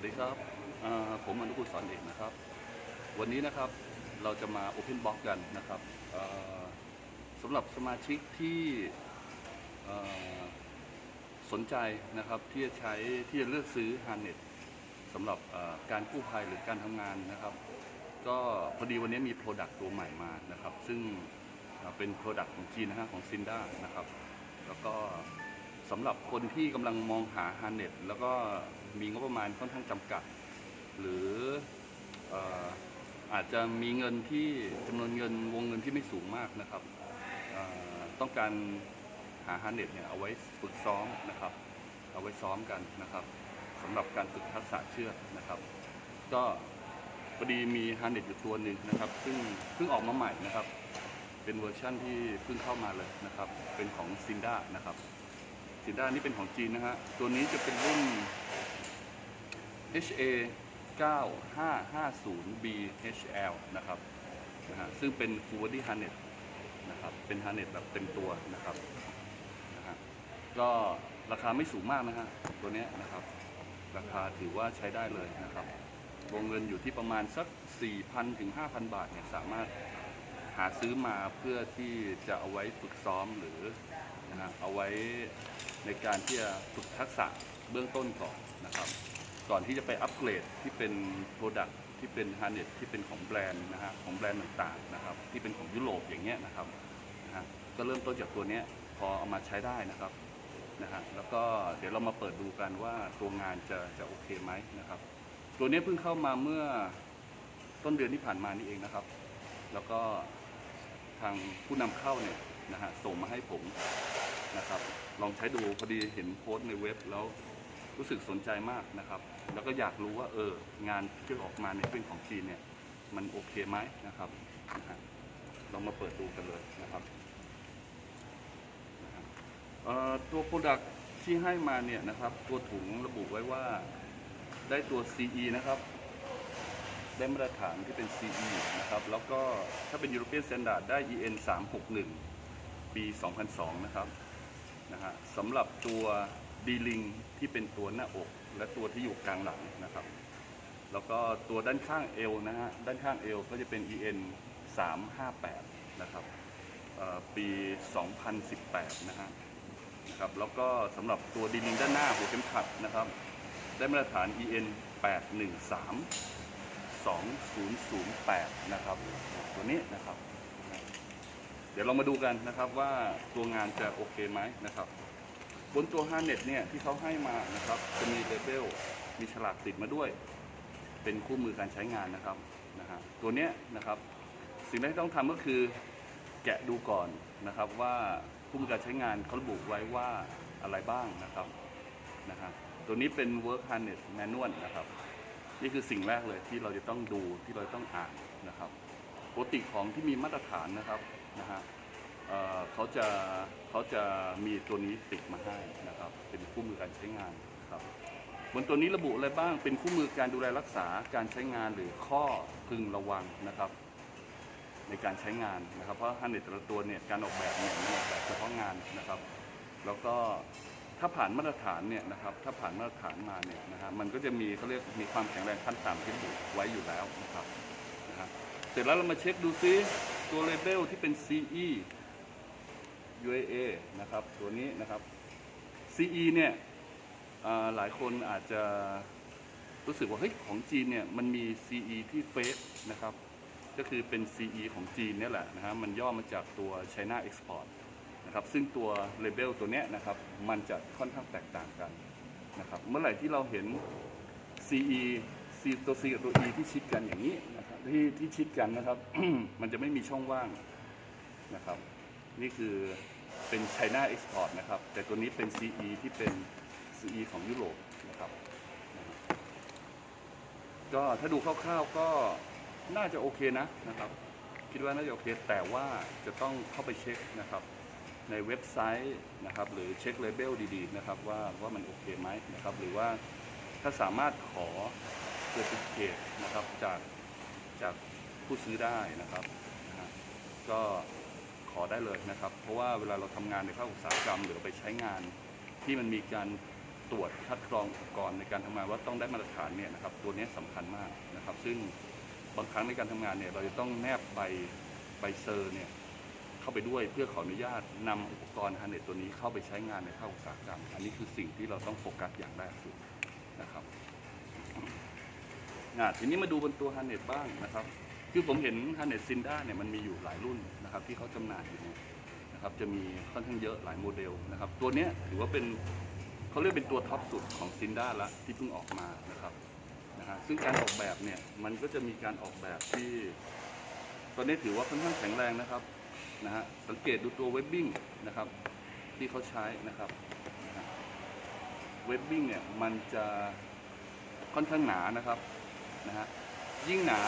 วัสดีครับ ผมอนุกุลสอนเอกนะครับ วันนี้นะครับเราจะมา Open Box กันนะครับสำหรับสมาชิกที่สนใจนะครับที่จะใช้ที่จะเลือกซื้อฮาร์เน็ตสำหรับการกู้ภัยหรือการทำงานนะครับ ก็พอดีวันนี้มีโปรดักต์ตัวใหม่มานะครับ ซึ่งเป็นโปรดักต์ของจีนนะฮะของซินด้านะครับ แล้วก็ สำหรับคนที่กำลังมองหาฮาร์เน็ตแล้วก็มีงบประมาณค่อนข้างจำกัด หรือเอ่ออาจจะมีเงินที่จำนวนเงินวงเงินที่ไม่สูงมากนะครับเอ่อต้องการหาฮาร์เน็ตเนี่ยเอาไว้ฝึกซ้อมนะครับ เอาไว้ซ้อมกันนะครับสำหรับการฝึกทักษะเชือกนะครับ ก็พอดีมีฮาร์เน็ตอยู่ตัวหนึ่งนะครับ ซึ่งเพิ่งออกมาใหม่นะครับ เป็นเวอร์ชั่นที่เพิ่งเข้ามาเลยนะครับ เป็นของซินด้านะครับ ซินด้านี่เป็นของจีนนะฮะ ตัวนี้จะเป็นรุ่น HA 9550 BHL นะครับนะฮะซึ่งเป็น Full Body Harness นะครับ เป็น Harness แบบเต็มตัวนะครับนะฮะก็ราคาไม่สูงมากนะฮะตัวเนี้ยนะครับ ราคาถือว่าใช้ได้เลยนะครับ วงเงินอยู่ที่ประมาณสัก 4,000 ถึง 5,000 บาทเนี่ยสามารถหาซื้อมาเพื่อที่จะเอาไว้ฝึกซ้อมหรือ นะฮะเอาไว้ในการที่จะฝึกทักษะเบื้องต้นก่อนนะครับ ก่อนที่จะไปอัปเกรดที่เป็นโปรดักที่เป็นฮาร์เน็ตที่เป็นของแบรนด์นะฮะของแบรนด์ต่างๆนะครับ ที่เป็นของยุโรปอย่างเงี้ยนะครับนะฮะก็เริ่มต้นจากตัวเนี้ยพอเอามาใช้ได้นะครับนะฮะแล้วก็เดี๋ยวเรามาเปิดดูกันว่าตัวงานจะจะโอเคไหมนะครับ ตัวเนี้ยเพิ่งเข้ามาเมื่อต้นเดือนที่ผ่านมานี่เองนะครับ แล้วก็ทางผู้นำเข้าเนี่ย นะฮะส่งมาให้ผมนะครับ ลองใช้ดูพอดีเห็นโพสต์ในเว็บแล้วรู้สึกสนใจมากนะครับ แล้วก็อยากรู้ว่าเอองานที่ออกมาในเป็นของจีนเนี่ยมันโอเคไหมนะครับนะฮะลองมาเปิดดูกันเลยนะครับนะฮะตัวโปรดักที่ให้มาเนี่ยนะครับ ตัวถุงระบุไว้ว่าได้ตัว CE นะครับได้มาตรฐานที่เป็น CE นะครับ แล้วก็ถ้าเป็น European Standard ได้ EN 361 ปี 2002 นะครับนะฮะสำหรับตัว D-Link ที่เป็นตัวหน้าอก และตัวที่อยู่กลางหลังนะครับ แล้วก็ตัวด้านข้างเอวนะฮะด้านข้างเอวก็จะเป็น EN 358 นะครับปี 2018 นะฮะนะครับแล้วก็สำหรับตัว D-Link ด้านหน้าหัวเข็มขัดนะครับ ได้มาตรฐาน EN 813 2008 นะครับ ตัวนี้นะครับ ดี๋ยวเรามาดูกันนะครับว่าตัวงานจะโอเคไหมนะครับ บนตัวฮาเน็ตเนี่ยที่เขาให้มานะครับจะมีเลเบลมีฉลากติดมาด้วย เป็นคู่มือการใช้งานนะครับนะฮะตัวเนี้ยนะครับ สิ่งแรกที่ต้องทำก็คือแกะดูก่อนนะครับว่าคู่มือการใช้งานเขาระบุไว้ว่าอะไรบ้างนะครับนะฮะตัวนี้เป็น work harness manual นะครับ นี่คือสิ่งแรกเลยที่เราจะต้องดูที่เราต้องอ่านนะครับปกติของที่มีมาตรฐานนะครับ นะฮะเเขาจะเขาจะมีตัวนี้ติดมาให้นะครับ เป็นคู่มือการใช้งานนครับบนตัวนี้ระบุอะไรบ้างเป็นคู่มือการดูแลรักษาการใช้งานหรือข้อพึงระวังนะครับ ในการใช้งานนะครับ เพราะฮันเน็ตแต่ละตัวเนี่ยการออกแบบเนี่ยมันออกแบบเฉพาะงานนะครับ แล้วก็ถ้าผ่านมาตรฐานเนี่ยนะครับ ถ้าผ่านมาตรฐานมาเนี่ยนะฮะมันก็จะมีเขาเรียกมีความแข็งแรงขั้นต่ำที่ระบุไว้อยู่แล้วนะครับ เสร็จแล้วเรามาเช็คดูซิตัวเลเบลที่เป็น CE UAA นะครับ ตัวนี้นะครับ CE เนี่ยหลายคนอาจจะรู้สึกว่าเฮ้ยของจีนเนี่ยมันมี CE ที่เฟกนะครับ ก็คือเป็น CE ของจีนเนี่ยแหละนะฮะมันย่อมาจากตัว China Export นะครับ ซึ่งตัวเลเบลตัวเนี้ยนะครับ มันจะค่อนข้างแตกต่างกันนะครับ เมื่อไหร่ที่เราเห็น CE C ตัว C กับตัว E ที่ชิดกันอย่างนี้น ที่ที่ชิดกันนะครับ มันจะไม่มีช่องว่างนะครับ นี่คือเป็น China Export นะครับ แต่ตัวนี้เป็น CE ที่เป็น CE ของยุโรปนะครับ ก็ถ้าดูคร่าวๆก็น่าจะโอเคนะนะครับ คิดว่าน่าจะโอเค แต่ว่าจะต้องเข้าไปเช็คนะครับ ในเว็บไซต์นะครับ หรือเช็คเลเบลดีๆนะครับ ว่าว่ามันโอเคไหมนะครับ หรือว่าถ้าสามารถขอเซอร์ติฟิเคตนะครับจาก จากผู้ซื้อได้นะครับนะฮะก็ขอได้เลยนะครับ เพราะว่าเวลาเราทำงานในภาคอุตสาหกรรมหรือไปใช้งาน ที่มันมีการตรวจคัดกรองอุปกรณ์ในการทำงานว่าต้องได้มาตรฐานเนี่ยนะครับตัวนี้สำคัญมากนะครับ ซึ่งบางครั้งในการทำงานเนี่ยเราจะต้องแนบใบใบเซอร์เนี่ยเข้าไปด้วยเพื่อขออนุญาตนำอุปกรณ์ฮาร์เน็ตตัวนี้เข้าไปใช้งานในภาคอุตสาหกรรม อันนี้คือสิ่งที่เราต้องโฟกัสอย่างแรกสุดนะครับ อะทีนี้มาดูบนตัวฮาร์เน็ตบ้างนะครับ คือผมเห็นฮาร์เน็ตซินด้าเนี่ยมันมีอยู่หลายรุ่นนะครับที่เขาจำหน่ายอยู่นะครับจะมีค่อนข้างเยอะหลายโมเดลนะครับตัวเนี้ยถือว่าเป็นเขาเรียกเป็นตัวท็อปสุดของซินด้าละที่เพิ่งออกมานะครับนะฮะซึ่งการออกแบบเนี่ยมันก็จะมีการออกแบบที่ตัวนี้ถือว่าค่อนข้างแข็งแรงนะครับนะฮะสังเกตดูตัวเว็บบิ้งนะครับที่เขาใช้นะครับเว็บบิ้งเนี่ยมันจะค่อนข้างหนานะครับ นะฮะยิ่งหนา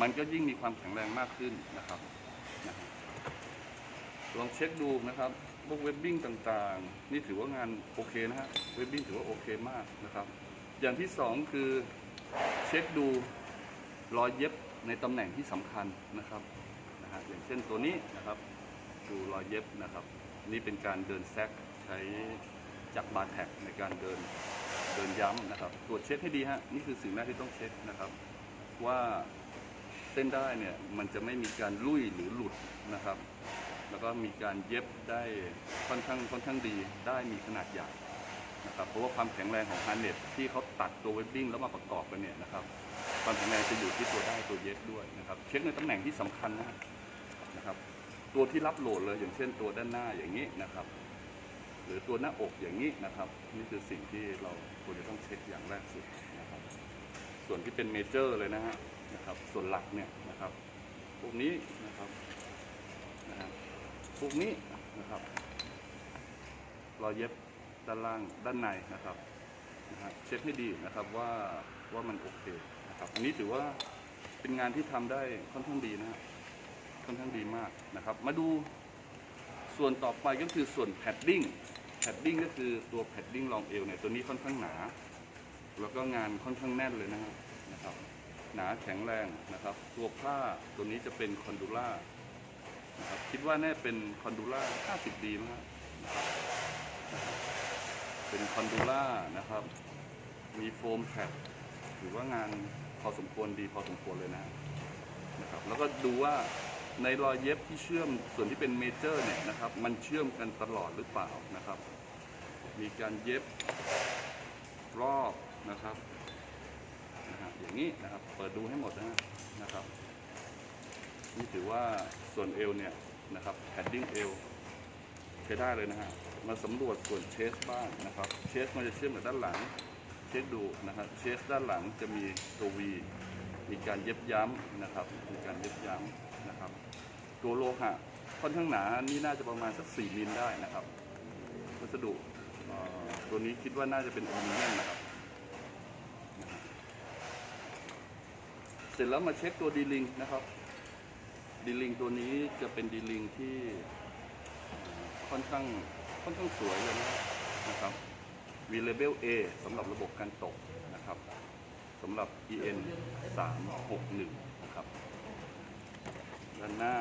มันก็ยิ่งมีความแข็งแรงมากขึ้นนะครับนะลองเช็คดูนะครับพวกเว็บบิ้งต่างๆ นี่ถือว่างานโอเคนะฮะเว็บบิ้งถือว่าโอเคมากนะครับ อย่างที่สองคือเช็คดูรอยเย็บในตำแหน่งที่สำคัญนะครับนะฮะอย่างเช่นตัวนี้นะครับ ดูรอยเย็บนะครับ นี่เป็นการเดินแซกใช้จักรบาร์แท็กในการเดิน เดินย้ำนะครับ ตรวจเช็คให้ดีฮะ นี่คือสิ่งแรกที่ต้องเช็คนะครับ ว่าเส้นได้เนี่ยมันจะไม่มีการลุ่ยหรือหลุดนะครับ แล้วก็มีการเย็บได้ค่อนข้างค่อนข้างดี ได้มีขนาดใหญ่นะครับ เพราะว่าความแข็งแรงของฮาร์เน็ตที่เขาตัดตัวเวบบิ้งแล้วมาประกอบกันเนี่ยนะครับ ความแข็งแรงจะอยู่ที่ตัวได้ตัวเย็บด้วยนะครับ เช็คในตำแหน่งที่สำคัญนะครับ ตัวที่รับโหลดเลยอย่างเช่นตัวด้านหน้าอย่างนี้นะครับ หรือตัวหน้าอกอย่างนี้นะครับ นี่คือสิ่งที่เราควรจะต้องเช็คอย่างแรกสุดนะครับ ส่วนที่เป็นเมเจอร์เลยนะฮะนะครับ ส่วนหลักเนี่ยนะครับพวกนี้นะครับนะฮะพวกนี้นะครับรอยเย็บด้านล่างด้านในนะครับนะฮะเช็คให้ดีนะครับว่าว่ามันโอเคนะครับ อันนี้ถือว่าเป็นงานที่ทำได้ค่อนข้างดีนะฮะค่อนข้างดีมากนะครับ มาดูส่วนต่อไปก็คือส่วนแพดดิ้ง แพดดิ้งก็คือตัวแพดดิ้งรองเอวเนี่ยตัวนี้ค่อนข้างหนา แล้วก็งานค่อนข้างแน่นเลยนะฮะนะครับ หนาแข็งแรงนะครับ ตัวผ้าตัวนี้จะเป็นคอนดูล่านะครับคิดว่าแน่เป็นคอนดูล่า 50 ดีมั้งครับนะครับเป็นคอนดูล่านะครับ มีโฟมแพดถือว่างานพอสมควรดีพอสมควรเลยนะนะครับ แล้วก็ดูว่า ในรอยเย็บที่เชื่อมส่วนที่เป็นเมเจอร์เนี่ยนะครับ มันเชื่อมกันตลอดหรือเปล่านะครับ มีการเย็บรอบนะครับนะฮะอย่างนี้นะครับ เปิดดูให้หมดนะนะครับ นี่ถือว่าส่วนเอวเนี่ยนะครับแพดดิ้งเอวใช้ได้เลยนะฮะ มาสำรวจส่วนเชสบ้างนะครับ เชสมันจะเชื่อมกับด้านหลัง เช็คดูนะครับ เชสด้านหลังจะมีตัววีมีการเย็บย้ำนะครับ มีการเย็บย้ำ ตัวโลหะค่อนข้างหนานี่น่าจะประมาณสัก 4 มิลได้นะครับ วัสดุตัวนี้คิดว่าน่าจะเป็นอลูมิเนียมนะครับ เสร็จแล้วมาเช็คตัวดีลิงนะครับดีลิงตัวนี้จะเป็นดีลิงที่ค่อนข้างค่อนข้างสวยเลยนะครับนะครับมีเลเบล A สำหรับระบบการตกนะครับสำหรับ EN 361 นะครับด้านหน้า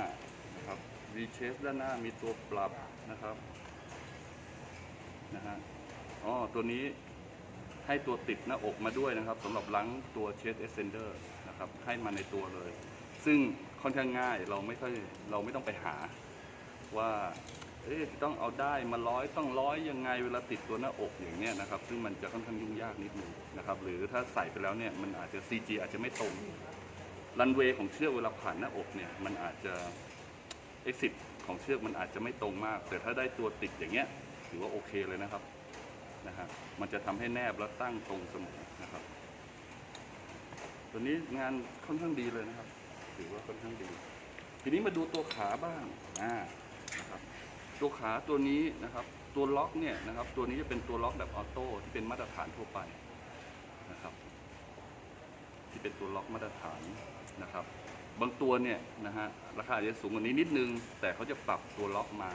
รับ V shape ด้านหน้ามีตัวปรับนะครับนะฮะอ๋อตัวนี้ให้ตัวติดหน้าอกมาด้วยนะครับสำหรับล้างตัวเชสเอเซนเดอร์นะครับให้มาในตัวเลย ซึ่งค่อนข้างง่ายเราไม่ค่อยเราไม่ต้องไปหาว่าเอ๊ะต้องเอาได้มาร้อยต้องร้อยยังไงเวลาติดตัวหน้าอกอย่างเนี้ยนะครับ ซึ่งมันจะค่อนข้างยุ่งยากนิดนึงนะครับ หรือถ้าใส่ไปแล้วเนี่ยมันอาจจะ CG อาจจะไม่ตรงรันเวย์ของเชือกเวลาผ่านหน้าอกเนี่ยมันอาจจะ exit ของเชือกมันอาจจะไม่ตรงมาก แต่ถ้าได้ตัวติดอย่างเงี้ยถือว่าโอเคเลยนะครับนะฮะมันจะทำให้แนบแล้วตั้งตรงเสมอนะครับตัวนี้งานค่อนข้างดีเลยนะครับ ถือว่าค่อนข้างดี ทีนี้มาดูตัวขาบ้างอ่านะครับตัวขาตัวนี้นะครับ ตัวล็อกเนี่ยนะครับ ตัวนี้จะเป็นตัวล็อกแบบออโต้ที่เป็นมาตรฐานทั่วไปนะครับ ที่เป็นตัวล็อกมาตรฐานนะครับ บางตัวเนี่ยนะฮะราคาอาจจะสูงกว่านี้นิดนึง แต่เขาจะปรับตัวล็อกมา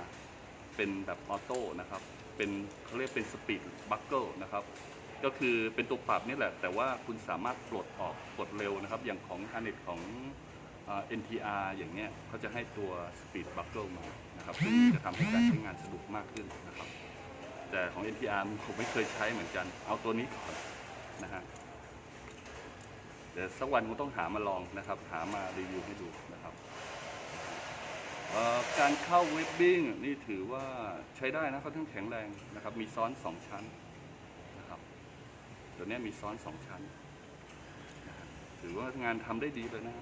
เป็นแบบออโต้นะครับ เป็นเขาเรียกเป็นสปีดบัคเกิลนะครับ ก็คือเป็นตัวปรับนี่แหละ แต่ว่าคุณสามารถปลดออกปลดเร็วนะครับ อย่างของฮาน็ตของอ่า NTR อย่างเนี้ยเขาจะให้ตัวสปีดบัคเกิลมานะครับซึ่งจะทำให้การใช้งานสะดวกมากขึ้นนะครับ แต่ของ NTR ผมไม่เคยใช้เหมือนกัน เอาตัวนี้ก่อนนะฮะ ดี๋ยวสักวันคงต้องหามาลองนะครับ หามารีวิวให้ดูนะครับการเข้าเว็บบิ้งนี่ถือว่าใช้ได้นะค่อนข้งแข็งแรงนะครับ มีซ้อนสองชั้นนะครับตัวนี้มีซ้อนสองชั้นถือว่างานทำได้ดีเลยนะ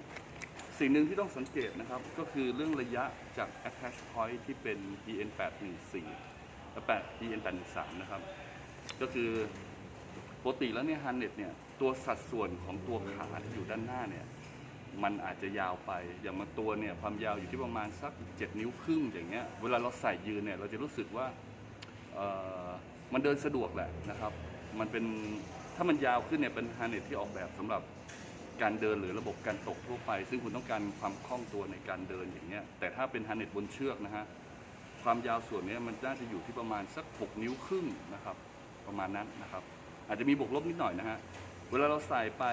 สิ่งหนึ่งที่ต้องสังเกตนะครับ ก็คือเรื่องระยะจาก attach point ที่เป็น EN 814และ8 EN 813นะครับ ก็คือ ปกติแล้วเนี่ยฮันเน็ตเนี่ยตัวสัดส่วนของตัวขาที่อยู่ด้านหน้าเนี่ยมันอาจจะยาวไปอย่างบาตัวเนี่ยความยาวอยู่ที่ประมาณสัก 7 นิ้วครึ่งอย่างเงี้ยเวลาเราใส่ยืนเนี่ยเราจะรู้สึกว่ามันเดินสะดวกแหละนะครับ มันเป็นถ้ามันยาวขึ้นเนี่ยเป็นฮันเน็ตที่ออกแบบสำหรับการเดินหรือระบบการตกทั่วไป ซึ่งคุณต้องการความคล่องตัวในการเดินอย่างเงี้ยแต่ถ้าเป็นฮันเน็ตบนเชือกนะฮะความยาวส่วนนี้มันน่าจะอยู่ที่ประมาณสัก 6 นิ้วครึ่งนะครับ ประมาณนั้นนะครับ อาจจะมีบวกลบนิดหน่อยนะฮะเวลาเราใส่ไป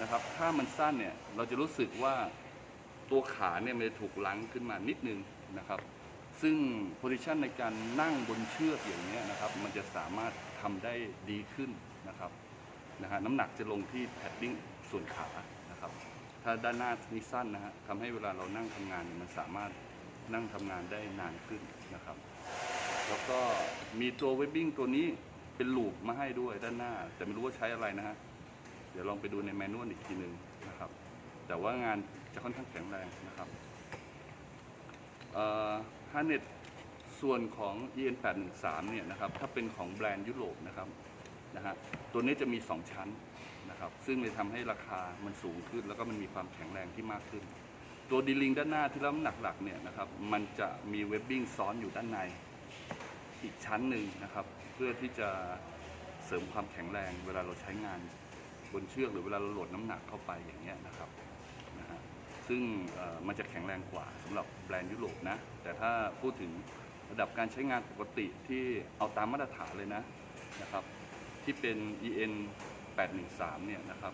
นะครับ ถ้ามันสั้นเนี่ยเราจะรู้สึกว่าตัวขาเนี่ยมันจะถูกลังขึ้นมานิดนึงนะครับ ซึ่งโพซิชันในการนั่งบนเชือกอย่างนี้นะครับ มันจะสามารถทำได้ดีขึ้นนะครับนะฮะน้ำหนักจะลงที่แพดดิ้งส่วนขานะครับ ถ้าด้านหน้านี่สั้นนะฮะทำให้เวลาเรานั่งทำงานเนี่ยมันสามารถนั่งทำงานได้นานขึ้นนะครับ แล้วก็มีตัวเวบบิ้งตัวนี้ เป็นลูปมาให้ด้วยด้านหน้า แต่ไม่รู้ว่าใช้อะไรนะฮะเดี๋ยวลองไปดูในแมนนวลอีกทีหนึ่งนะครับ แต่ว่างานจะค่อนข้างแข็งแรงนะครับฮาร์เน็ตส่วนของ EN 8 1 3เนี่ยนะครับถ้าเป็นของแบรนด์ยุโรปนะครับนะฮะตัวนี้จะมี 2 ชั้นนะครับซึ่งจะทำให้ราคามันสูงขึ้น แล้วก็มันมีความแข็งแรงที่มากขึ้น ตัวดีลิงด้านหน้าที่รับน้ำหนักหลักเนี่ยนะครับมันจะมีเว็บบิ้งซ้อนอยู่ด้านในอีกชั้นหนึ่งนะครับ พื่อที่จะเสริมความแข็งแรง เวลาเราใช้งานบนเชือกหรือเวลาเราโหลดน้ำหนักเข้าไปอย่างเงี้ยนะครับนะฮะซึ่งมันจะแข็งแรงกว่าสำหรับแบรนด์ยุโรปนะ แต่ถ้าพูดถึงระดับการใช้งานปกติที่เอาตามมาตรฐานเลยนะนะครับ ที่เป็น EN 813เนี่ยนะครับ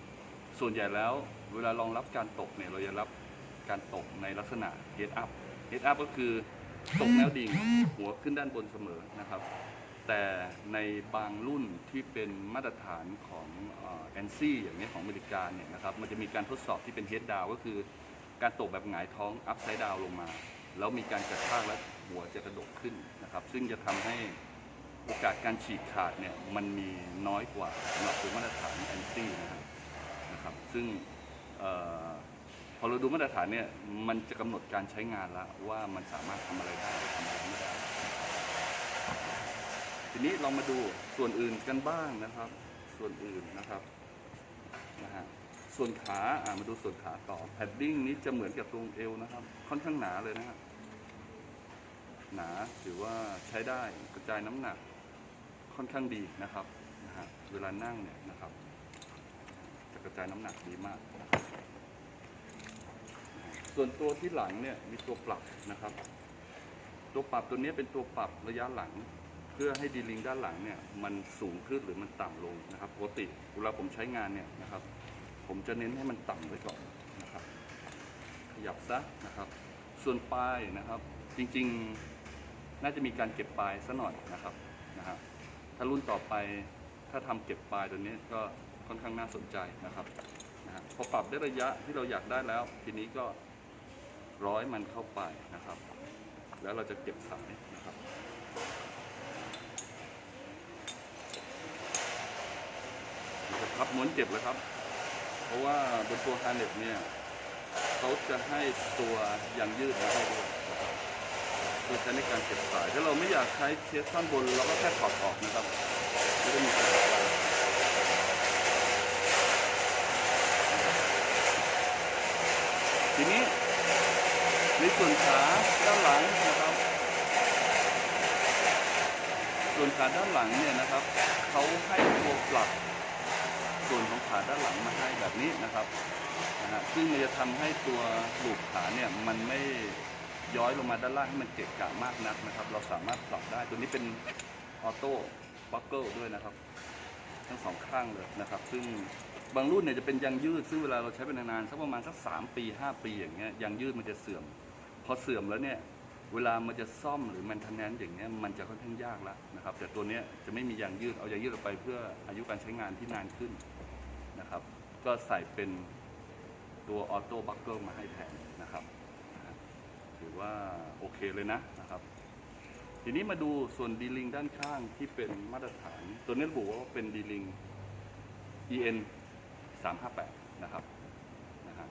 ส่วนใหญ่แล้วเวลารองรับการตกเนี่ยเราจะรับการตกในลักษณะ head up head up ก็คือตกแนวดิ่งหัวขึ้นด้านบนเสมอนะครับ แต่ในบางรุ่นที่เป็นมาตรฐานของแอนซี่อย่างนี้ของอเมริกาเนี่ยนะครับมันจะมีการทดสอบที่เป็น head down ก็คือ การตกแบบหงายท้อง upside down ลงมา แล้วมีการกระชากและหัวจะกระดกขึ้นนะครับ ซึ่งจะทำให้โอกาสการฉีกขาดเนี่ยมันมีน้อยกว่าสำหรับตัวมาตรฐานแอนซี่นะครับนะครับ ซึ่งออพอเราดูมาตรฐานเนี่ยมันจะกำหนดการใช้งานแล้วว่ามันสามารถทำอะไรได้ทำอะไรไม่ได้ ทีนี้เรามาดูส่วนอื่นกันบ้างนะครับ ส่วนอื่นนะครับนะฮะส่วนขาอ่ามาดูส่วนขาต่อแพดดิ้งนี้จะเหมือนกับตรงเอวนะครับ ค่อนข้างหนาเลยนะฮะหนาถือว่าใช้ได้กระจายน้ำหนักค่อนข้างดีนะครับนะฮะเวลานั่งเนี่ยนะครับ จะกระจายน้ำหนักดีมาก ส่วนตัวที่หลังเนี่ยมีตัวปรับนะครับ ตัวปรับตัวนี้เป็นตัวปรับระยะหลัง เพื่อให้ดีลิงด้านหลังเนี่ยมันสูงขึ้นหรือมันต่ำลงนะครับปกติเวลาผมใช้งานเนี่ยนะครับ ผมจะเน้นให้มันต่ำไว้ก่อนนะครับ ขยับซะนะครับ ส่วนปลายนะครับ จริงๆน่าจะมีการเก็บปลายซะหน่อยนะครับนะครับถ้ารุ่นต่อไปถ้าทำเก็บปลายตัวนี้ก็ค่อนข้างน่าสนใจนะครับนะฮะพอปรับได้ระยะที่เราอยากได้แล้ว ทีนี้ก็ร้อยมันเข้าไปนะครับ แล้วเราจะเก็บสายนะ ครับม้วนเก็บแล้วครับ เพราะว่าบนตัวฮาร์เน็ตเนี่ยเขาจะให้ตัวยางยืดมาให้ด้วยเพื่อใช้ในการเก็บสาย ถ้าเราไม่อยากใช้เคสท่อนบนเราก็แค่ถอดออกนะครับไม่ได้มีปัญหาอะไรทีนี้ในส่วนขาด้านหลังนะครับ ส่วนขาด้านหลังเนี่ยนะครับเขาให้ตัวปรับ ส่วนของขาด้านหลังมาให้แบบนี้นะครับนะฮะซึ่งมันจะทำให้ตัวลูกขาเนี่ยมันไม่ย้อยลงมาด้านล่างให้มันเกะกะมากนักนะครับ เราสามารถปรับได้ตัวนี้เป็นออโต้บัคเกิลด้วยนะครับ ทั้งสองข้างเลยนะครับ ซึ่งบางรุ่นเนี่ยจะเป็นยางยืดซึ่งเวลาเราใช้เป็นนานๆสักประมาณสักสามปีห้าปีอย่างเงี้ยยางยืดมันจะเสื่อม พอเสื่อมแล้วเนี่ยเวลามันจะซ่อมหรือมันทันแนนอย่างเงี้ยมันจะค่อนข้างยากแล้วนะครับ แต่ตัวเนี้ยจะไม่มียางยืดเอายางยืดออกไปเพื่ออายุการใช้งานที่นานขึ้น นะครับ ก็ใส่เป็นตัวออโต้บัคเกิลมาให้แทนนะครับถือว่าโอเคเลยนะนะครับ ทีนี้มาดูส่วนดีลิงด้านข้างที่เป็นมาตรฐาน ตัวนี้ระบุว่าเป็นดีลิง EN 358นะครับนะฮะ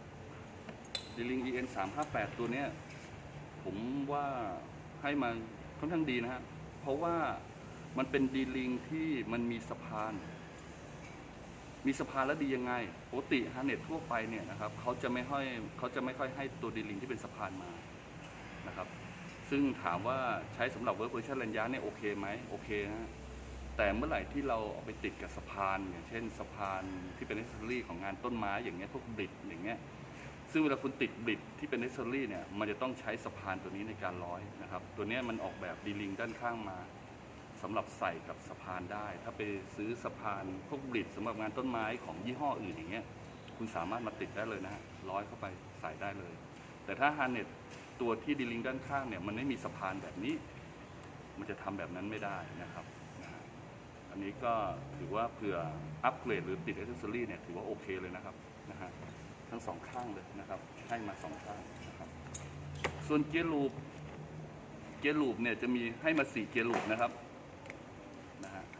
ดีลิง EN 358ตัวนี้ผมว่าให้มาค่อนข้างดีนะฮะเพราะว่ามันเป็นดีลิงที่มันมีสะพาน มีสะพานแล้วดียังไงปกติฮาร์เน็ตทั่วไปเนี่ยนะครับเขาจะไม่ค่อยเขาจะไม่ค่อยให้ตัวดีลิงที่เป็นสะพานมานะครับ ซึ่งถามว่าใช้สำหรับเวิร์กเวอร์ชันระยะเนี่ยโอเคไหมโอเคนะฮะแต่เมื่อไหร่ที่เราเอาไปติดกับสะพานอย่างเช่นสะพานที่เป็นเอเซอรี่ของงานต้นไม้อย่างเงี้ยพวกบิดอย่างเงี้ยซึ่งเวลาคุณติดบิดที่เป็นเนสเซอรี่เนี่ยมันจะต้องใช้สะพานตัวนี้ในการร้อยนะครับ ตัวนี้มันออกแบบดีลิงด้านข้างมา สำหรับใส่กับสะพานได้ ถ้าไปซื้อสะพานพวกบิดสำหรับงานต้นไม้ของยี่ห้ออื่นอย่างเงี้ยคุณสามารถมาติดได้เลยนะฮะร้อยเข้าไปใส่ได้เลย แต่ถ้าฮาร์เน็ตตัวที่ดีลิงด้านข้างเนี่ยมันไม่มีสะพานแบบนี้ มันจะทำแบบนั้นไม่ได้นะครับอันนี้ก็ถือว่าเผื่ออัปเกรดหรือติดเอเซอรี่เนี่ยถือว่าโอเคเลยนะครับนะฮะทั้งสองข้างเลยนะครับให้มาสองข้างนะครับส่วนเกียร์ลูปเกียร์ลูปเนี่ยจะมีให้มาสี่เกียร์ลูปนะครับ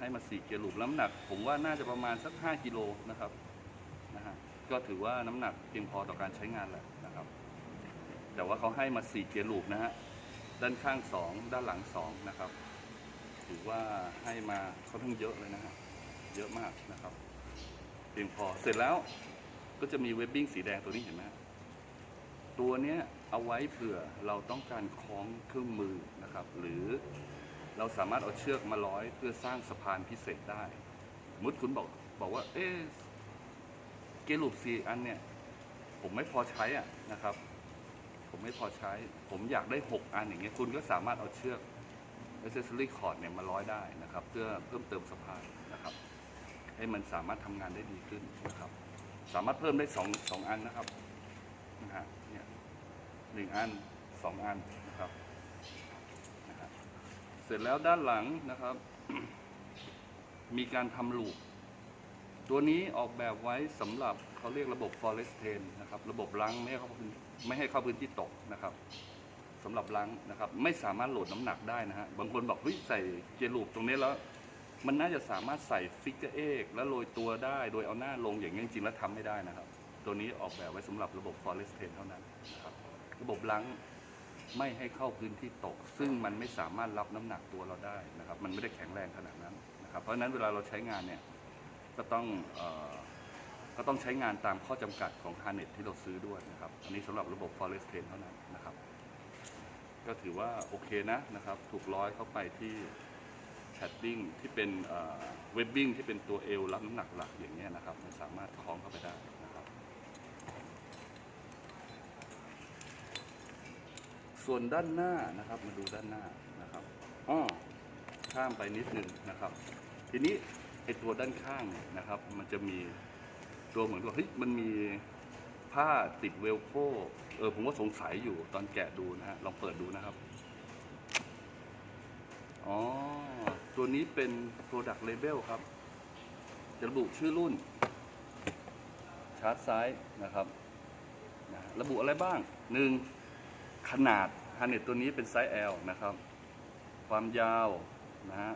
ให้มาสี่เกียร์ลูปแล้วน้ำหนัก ผมว่าน่าจะประมาณสักห้ากิโลนะครับนะฮะก็ถือว่าน้ำหนักเพียงพอต่อการใช้งานแหละนะครับ แต่ว่าเขาให้มาสี่เกียร์ลูปนะฮะด้านข้างสองด้านหลังสองนะครับ ถือว่าให้มาค่อนข้งเยอะเลยนะฮะเยอะมากนะครับ เพียงพอเสร็จแล้วก็จะมีเวบบิ้งสีแดงตัวนี้เห็นไหมตัวเนี้ยเอาไว้เผื่อเราต้องการคล้องเครื่องมือนะครับ หรือ เราสามารถเอาเชือกมาร้อยเพื่อสร้างสะพานพิเศษได้มุดคุณบอกบอกว่า เอ๊ะเกลูปสี่อันเนี่ย ผมไม่พอใช้อะนะครับ ผมไม่พอใช้ ผมอยากได้หกอันอย่างเงี้ยคุณก็สามารถเอาเชือก accessory cord เนี่ยมาร้อยได้นะครับ เพื่อเพิ่มเติมสะพานนะครับ ให้มันสามารถทำงานได้ดีขึ้นนะครับ สามารถเพิ่มได้สองสองอันนะครับนะฮะเนี่ยหนึ่งอันสองอันนะครับ เสร็จแล้วด้านหลังนะครับ มีการทำลูปตัวนี้ออกแบบไว้สำหรับเขาเรียกระบบ forest train นะครับ ระบบล้างไม่ให้เข้าพื้นไม่ให้เข้าพื้นที่ตกนะครับสำหรับล้างนะครับ ไม่สามารถโหลดน้ำหนักได้นะฮะบางคนบอกเฮ้ยใส่เกียร์ลูปตรงนี้แล้ว มันน่าจะสามารถใส่ฟิกเกอร์เอกแล้วโรยตัวได้โดยเอาหน้าลงอย่างนี้ยจริงๆแล้วทำไม่ได้นะครับ ตัวนี้ออกแบบไว้สำหรับระบบ forest train เท่านั้นนะครับระบบล้าง ไม่ให้เข้าพื้นที่ตก ซึ่งมันไม่สามารถรับน้ำหนักตัวเราได้นะครับ มันไม่ได้แข็งแรงขนาดนั้นนะครับ เพราะฉะนั้นเวลาเราใช้งานเนี่ยก็ต้องออก็ต้องใช้งานตามข้อจำกัดของ h a r n e t ที่เราซื้อด้วยนะครับ อันนี้สำหรับระบบ forest train เท่านั้นนะครับ ก็ถือว่าโอเคนะนะครับ ถูกร้อยเข้าไปที่แพดดิ้งที่เป็นเว็บบิ้งที่เป็นตัวเอวรับน้ำหนักหลักอย่างเงี้ยนะครับ มันสามารถคล้องเข้าไปได้นะครับ ส่วนด้านหน้านะครับ มาดูด้านหน้านะครับอ้อข้ามไปนิดนึงนะครับ ทีนี้ไอตัวด้านข้างเนี่ยนะครับ มันจะมีตัวเหมือนกับเฮ้ยมันมีผ้าติดเวลโคเออผมก็สงสัยอยู่ตอนแกะดูนะฮะลองเปิดดูนะครับอ๋อตัวนี้เป็น Product Label ครับ จะระบุชื่อรุ่น ชาร์จซ้ายนะครับนะระบุอะไรบ้างหนึ่ง ขนาดฮาร์เน็ตตัวนี้เป็นไซส์ L นะครับ ความยาวนะฮะ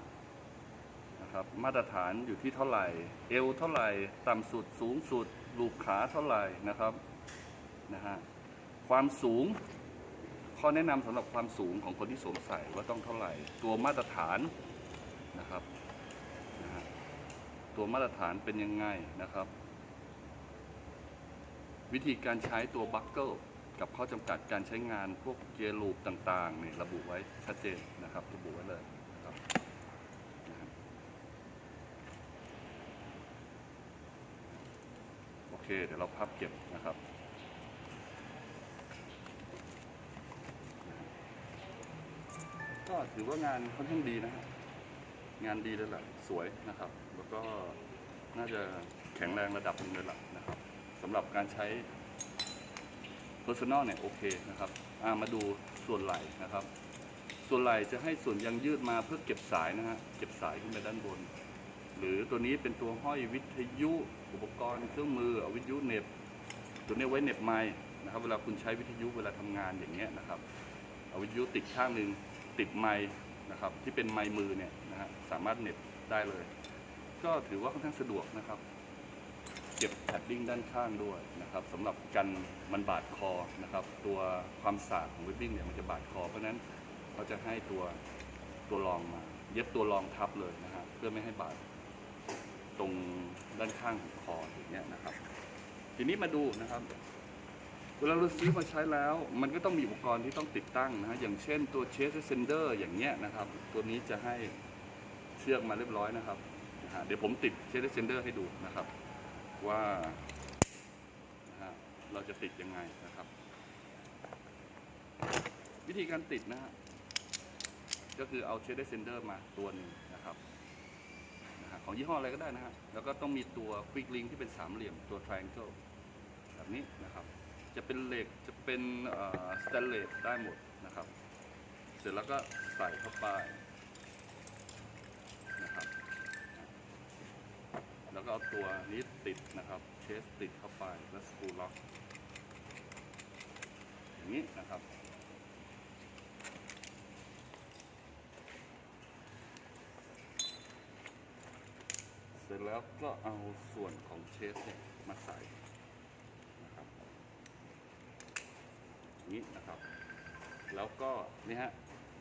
นะครับมาตรฐานอยู่ที่เท่าไหร่เอวเท่าไหร่ ต่ำสุดสูงสุดลูกขาเท่าไหร่นะครับนะฮะความสูงข้อแนะนำสำหรับความสูงของคนที่สวมใส่ว่าต้องเท่าไหร่ ตัวมาตรฐานนะครับนะฮะตัวมาตรฐานเป็นยังไงนะครับ วิธีการใช้ตัวบัคเกิล กับข้อจำกัดการใช้งานพวกเกียร์ลูปต่างๆเนี่ยระบุไว้ชัดเจนนะครับระบุไว้เลยนะครับโอเค เดี๋ยวเราพับเก็บนะครับก็ถือว่างานค่อนข้างดีนะฮะงานดีเลยแหละสวยนะครับ แล้วก็น่าจะแข็งแรงระดับหนึ่งเลยล่ะนะครับสำหรับการใช้ Personal เนี่ยโอเคนะครับามาดูส่วนไหล่นะครับ ส่วนไหล่จะให้ส่วนยางยืดมาเพื่อเก็บสายนะฮะเก็บสายขึ้นไปด้านบน หรือตัวนี้เป็นตัวห้อยวิทยุอุปกรณ์เครื่องมือเอาวิทยุเน็บตัวนี้ไว้เน็บไม้นะครับ เวลาคุณใช้วิทยุเวลาทำงานอย่างเงี้ยนะครับเอาวิทยุติดข้างหนึ่งติดไม้นะครับที่เป็นไม้มือเนี่ยนะฮะสามารถเน็บได้เลย ก็ถือว่าค่อนข้างสะดวกนะครับ เก็บแพดดิ้งด้านข้างด้วยนะครับสำหรับกันมันบาดคอนะครับ ตัวความสากของเวบบิ้งเนี่ยมันจะบาดคอ เพราะนั้นเขาจะให้ตัวตัวรองมา เย็บตัวรองทับเลยนะฮะเพื่อไม่ให้บาดตรงด้านข้างของคออย่างเงี้ยนะครับ ทีนี้มาดูนะครับ เวลาเราซื้อมาใช้แล้ว มันก็ต้องมีอุปกรณ์ที่ต้องติดตั้งนะฮะอย่างเช่นตัวเชสเซนเดอร์อย่างเงี้ยนะครับ ตัวนี้จะให้เชือกมาเรียบร้อยนะครับเดี๋ยวผมติดเชสเซนเดอร์ให้ดูนะครับ ว่าเราจะติดยังไงนะครับ วิธีการติดนะฮะก็คือเอาเชสเซนเดอร์มาตัวหนึ่งนะครับนะฮะของยี่ห้ออะไรก็ได้นะฮะแล้วก็ต้องมีตัวควิกลิงที่เป็นสามเหลี่ยมตัว triangle แบบนี้นะครับ จะเป็นเหล็กจะเป็นสแตนเลสได้หมดนะครับ เสร็จแล้วก็ใส่เข้าไปนะครับ แล้วก็เอาตัวนี้ติดนะครับ เชสติดเข้าไปแล้วสกรูล็อกอย่างนี้นะครับเสร็จแล้วก็เอาส่วนของเชสเนี่ยมาใส่นะครับอย่างนี้นะครับ แล้วก็นี่ฮะ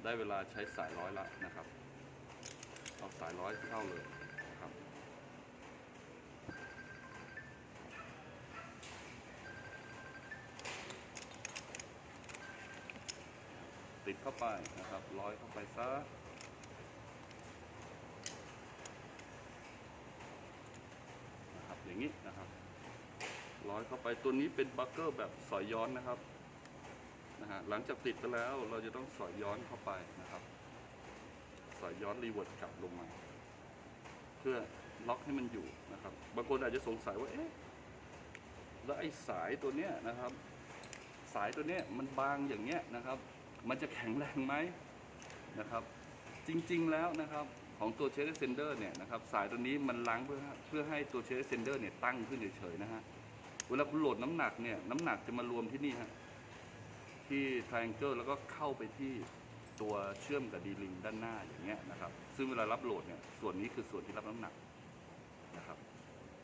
ได้เวลาใช้สายร้อยละนะครับ เอาสายร้อยเข้าเลย เข้าไปนะครับร้อยเข้าไปซะนะครับอย่างนี้นะครับร้อยเข้าไปตัวนี้เป็นบัคเกอร์แบบสอยย้อนนะครับนะฮะหลังจากติดไปแล้วเราจะต้องสอยย้อนเข้าไปนะครับ สอยย้อนรีเวิร์ดกลับลงมา เพื่อล็อกให้มันอยู่นะครับ บางคนอาจจะสงสัยว่าเอ๊ะแล้วไอ้สายตัวเนี้ยนะครับ สายตัวเนี้ยมันบางอย่างเงี้ยนะครับ มันจะแข็งแรงไหมนะครับ จริงๆแล้วนะครับของตัวเชสเซนเดอร์เนี่ยนะครับสายตัวนี้มันล้างเพื่อเพื่อให้ตัวเชสเซนเดอร์เนี่ยตั้งขึ้นเฉยๆนะฮะเวลาคุณโหลดน้ำหนักเนี่ยน้ำหนักจะมารวมที่นี่ฮะที่ triangle แล้วก็เข้าไปที่ตัวเชื่อมกับดีลิงด้านหน้าอย่างเงี้ยนะครับ ซึ่งเวลารับโหลดเนี่ยส่วนนี้คือส่วนที่รับน้ำหนักนะครับ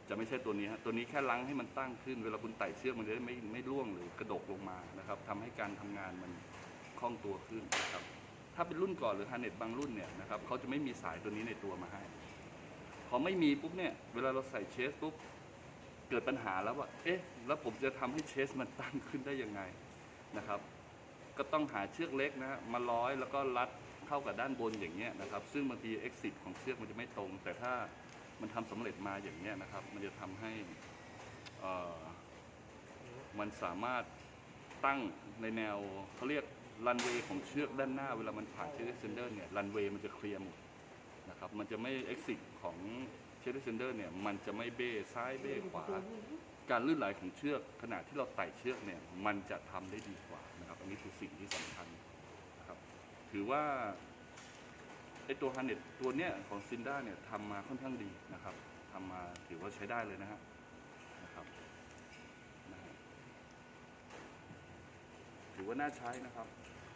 จะไม่ใช่ตัวนี้ฮะตัวนี้แค่ล้างให้มันตั้งขึ้น เวลาคุณไต่เชือกมันจะไม่ไม่ร่วงหรือกระดกลงมานะครับทำให้การทำงานมัน ล่องตัวขึ้นนะครับถ้าเป็นรุ่นก่อนหรือฮาร์เน็ตบางรุ่นเนี่ยนะครับเขาจะไม่มีสายตัวนี้ในตัวมาให้ พอไม่มีปุ๊บเนี่ยเวลาเราใส่เชสปุ๊บเกิดปัญหาแล้วว่าเอ๊ะแล้วผมจะทำให้เชสมันตั้งขึ้นได้ยังไงนะครับ ก็ต้องหาเชือกเล็กนะฮะมาร้อยแล้วก็รัดเข้ากับด้านบนอย่างเงี้ยนะครับ ซึ่งบางที exit ของเชือกมันจะไม่ตรง แต่ถ้ามันทำสำเร็จมาอย่างเงี้ยนะครับ มันจะทำให้มันสามารถตั้งในแนวเขาเรียก รันเวย์ของเชือกด้านหน้าเวลามันผ่านเชสเซนเดอร์เนี่ยรันเวย์มันจะเคลียร์หมดนะครับมันจะไม่ exit ของเชสเซนเดอร์เนี่ยมันจะไม่เบ้ซ้ายเบ้ขวา การลื่นไหลของเชือกขณะที่เราไต่เชือกเนี่ยมันจะทำได้ดีกว่านะครับอันนี้คือสิ่งที่สำคัญนะครับถือว่าไอตัวฮันเน็ตตัวเนี้ยของซินด้าเนี่ยทำมาค่อนข้างดีนะครับทำมาถือว่าใช้ได้เลยนะฮะนะครับนะฮะ ถือว่าน่าใช้นะครับ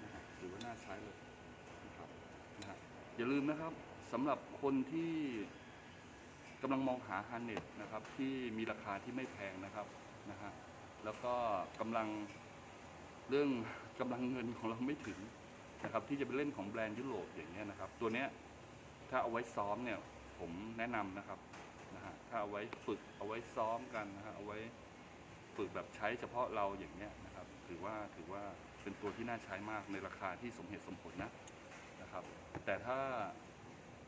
นะฮะถือว่าน่าใช้เลยนะครับนะฮะอย่าลืมนะครับสำหรับคนที่กำลังมองหาฮันเน็ตนะครับที่มีราคาที่ไม่แพงนะครับนะฮะแล้วก็กำลังเรื่องกำลังเงินของเราไม่ถึงนะครับที่จะไปเล่นของแบรนด์ยุโรปอย่างเงี้ยนะครับ ตัวเนี้ยถ้าเอาไว้ซ้อมเนี่ยผมแนะนำนะครับนะฮะถ้าเอาไว้ฝึกเอาไว้ซ้อมกันนะฮะเอาไว้ฝึกแบบใช้เฉพาะเราอย่างเงี้ย ถือว่าถือว่าเป็นตัวที่น่าใช้มากในราคาที่สมเหตุสมผลนะนะครับ แต่ถ้า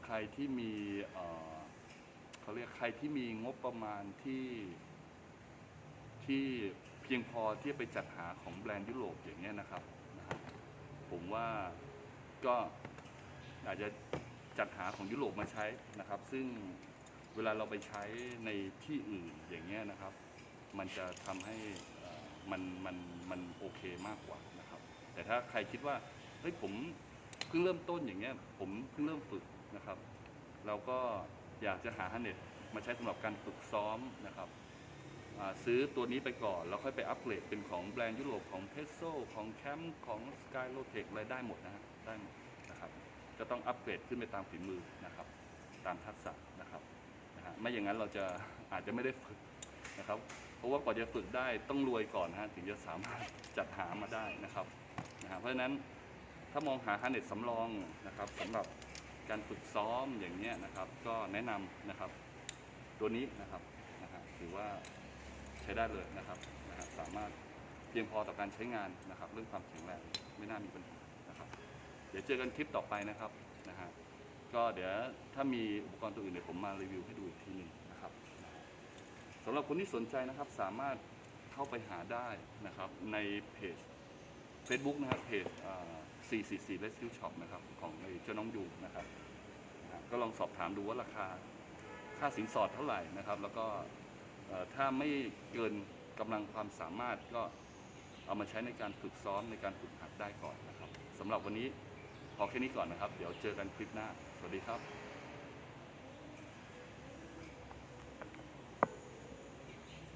ใครที่มีเขาเรียกใครที่มีงบประมาณที่ที่เพียงพอที่จะไปจัดหาของแบรนด์ยุโรปอย่างเงี้ยนะครับนะผมว่าก็อาจจะจัดหาของยุโรปมาใช้นะครับ ซึ่งเวลาเราไปใช้ในที่อื่นอย่างเงี้ยนะครับ มันจะทำให้ มันมันมันโอเคมากกว่านะครับ แต่ถ้าใครคิดว่าเฮ้ยผมเพิ่งเริ่มต้นอย่างเงี้ยผมเพิ่งเริ่มฝึกนะครับ เราก็อยากจะหาฮันเน็ตมาใช้สำหรับการฝึกซ้อมนะครับซื้อตัวนี้ไปก่อนแล้วค่อยไปอัปเกรดเป็นของแบรนด์ยุโรปของเพโซของแคมของ Sky l o t e c อะไรได้หมดนะฮะได้หมดนะครับก็ต้องอัปเกรดขึ้นไปตามฝีมือนะครับ ตามทักษะนะครับนะฮะไม่อย่างนั้นเราจะอาจจะไม่ได้ฝึกนะครับ เพราะว่ากว่าจะฝึกได้ต้องรวยก่อนนะฮะถึงจะสามารถจัดหามาได้นะครับนะฮะเพราะฉะนั้นถ้ามองหาฮันเน็ตสำรองนะครับสำหรับการฝึกซ้อมอย่างเนี้ยนะครับ ก็แนะนำนะครับ ตัวนี้นะครับนะฮะถือว่าใช้ได้เลยนะครับนะฮะสามารถเพียงพอต่อการใช้งานนะครับ เรื่องความแข็งแรงไม่น่ามีปัญหานะครับ เดี๋ยวเจอกันคลิปต่อไปนะครับนะฮะก็เดี๋ยวถ้ามีอุปกรณ์ตัวอื่นเดี๋ยวผมมารีวิวให้ดูอีกทีหนึ่งนะครับนะฮะสำหรับคนที่สนใจนะครับสามารถเข้าไปหาได้นะครับในเพจ Facebook นะครับเพจ444 Rescue Shop นะครับของเจ้าน้องยูนะครับก็ลองสอบถามดูว่าราคาค่าสินสอดเท่าไหร่นะครับ แล้วก็ถ้าไม่เกินกำลังความสามารถก็เอามาใช้ในการฝึกซ้อมในการฝึกหัดได้ก่อนนะครับสำหรับวันนี้พอแค่นี้ก่อนนะครับ เดี๋ยวเจอกันคลิปหน้า สวัสดีครับ